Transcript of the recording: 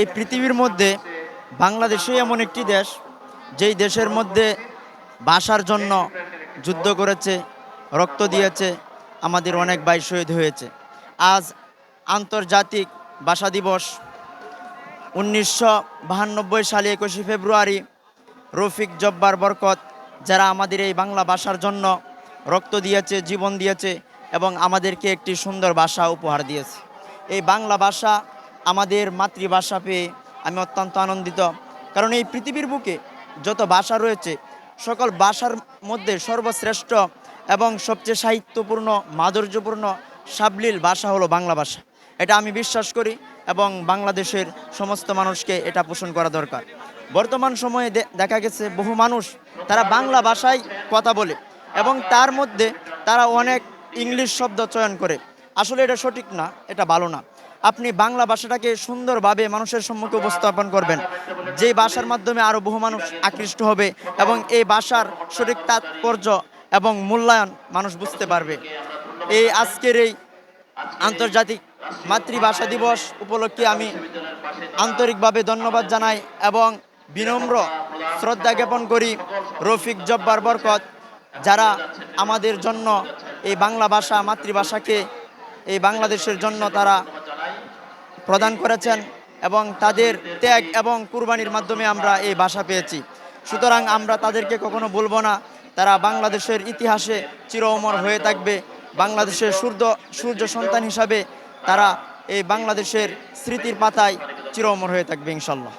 এই পৃথিবীর মধ্যে বাংলাদেশই এমন একটি দেশ, যেই দেশের মধ্যে ভাষার জন্য যুদ্ধ করেছে, রক্ত দিয়েছে, আমাদের অনেক ভাই শহীদ হয়েছে। আজ আন্তর্জাতিক ভাষা দিবস, উনিশশো বাহান্নব্বই সালে একুশে ফেব্রুয়ারি, রফিক জব্বার বরকত, যারা আমাদের এই বাংলা ভাষার জন্য রক্ত দিয়েছে, জীবন দিয়েছে এবং আমাদেরকে একটি সুন্দর ভাষা উপহার দিয়েছে। এই বাংলা ভাষা আমাদের মাতৃভাষা পেয়ে আমি অত্যন্ত আনন্দিত। কারণ এই পৃথিবীর বুকে যত ভাষা রয়েছে, সকল ভাষার মধ্যে সর্বশ্রেষ্ঠ এবং সবচেয়ে সাহিত্যপূর্ণ, মাধুর্যপূর্ণ, সাবলীল ভাষা হলো বাংলা ভাষা। এটা আমি বিশ্বাস করি এবং বাংলাদেশের সমস্ত মানুষকে এটা পোষণ করা দরকার। বর্তমান সময়ে দেখা গেছে বহু মানুষ তারা বাংলা ভাষায় কথা বলে এবং তার মধ্যে তারা অনেক ইংলিশ শব্দ চয়ন করে। আসলে এটা সঠিক না, এটা ভালো না। আপনি বাংলা ভাষাটাকে সুন্দরভাবে মানুষের সম্মুখে উপস্থাপন করবেন। যে ভাষার মাধ্যমে আরও বহু মানুষ আকৃষ্ট হবে এবং এই ভাষার সঠিক তাৎপর্য এবং মূল্যায়ন মানুষ বুঝতে পারবে। এই আজকের এই আন্তর্জাতিক মাতৃভাষা দিবস উপলক্ষে আমি আন্তরিকভাবে ধন্যবাদ জানাই এবং বিনম্র শ্রদ্ধা জ্ঞাপন করি রফিক জব্বার বরকত, যারা আমাদের জন্য এই বাংলা ভাষা মাতৃভাষাকে এই বাংলাদেশের জন্য তারা প্রদান করেছেন এবং তাদের ত্যাগ এবং কুরবানির মাধ্যমে আমরা এই ভাষা পেয়েছি। সুতরাং আমরা তাদেরকে কখনো বলব না। তারা বাংলাদেশের ইতিহাসে চির অমর হয়ে থাকবে। বাংলাদেশের সূর্য সূর্য সন্তান হিসাবে তারা এই বাংলাদেশের স্মৃতির পাতায় চির অমর হয়ে থাকবে ইনশাল্লাহ